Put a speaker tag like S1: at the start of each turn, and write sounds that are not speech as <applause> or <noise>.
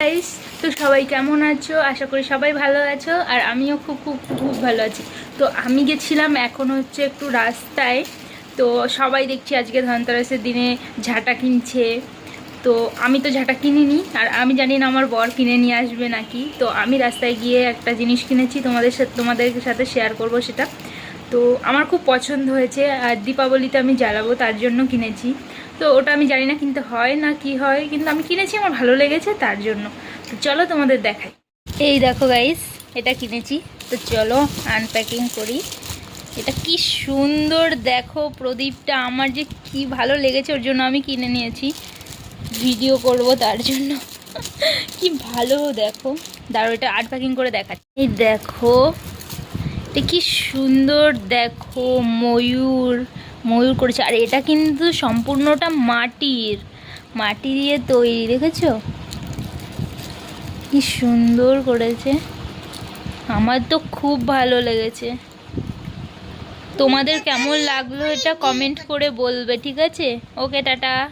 S1: Guys তো সবাই কেমন আছো? আশা করি সবাই ভালো আছো, আর আমিও খুব খুব খুব ভালো আছি। তো আমি গেছিলাম এখন হচ্ছে একটু রাস্তায়, তো সবাই দেখছি আজকে ধনতেরাসের দিনে ঝাঁটা কিনছে। তো আমি তো ঝাঁটা কিনিনি, আর আমি জানি না আমার বর কিনে নিয়ে আসবে নাকি। তো আমি রাস্তায় গিয়ে একটা জিনিস কিনেছি, তোমাদের সাথে তোমাদের সাথে শেয়ার করব সেটা। তো আমার খুব পছন্দ হয়েছে, আর দীপাবলিতে আমি জ্বালাবো, তার জন্য কিনেছি। তো ওটা আমি জানি না কিনতে হয় না কি হয়, কিন্তু আমি কিনেছি, আমার ভালো লেগেছে তার জন্য। তো চলো তোমাদের দেখাই। এই দেখো গাইস এটা কিনেছি। তো চলো আনপ্যাকিং করি। এটা কি সুন্দর দেখো প্রদীপটা, আমার যে কি ভালো লেগেছে, ওর জন্য আমি কিনে নিয়েছি। ভিডিও করব তার জন্য। <laughs> কি ভালো দেখো। দাঁড়ো এটা আনপ্যাকিং করে দেখাচ্ছি। এই দেখো, এটা কি সুন্দর দেখো ময়ূর। ময়ূর করেছে। আর এটা কিন্তু সম্পূর্ণটা মাটির, মাটি দিয়ে তৈরি, দেখেছ? কি সুন্দর করেছে। আমার তো খুব ভালো লেগেছে। তোমাদের কেমন লাগল এটা কমেন্ট করে বলবে, ঠিক আছে? Okay, tata.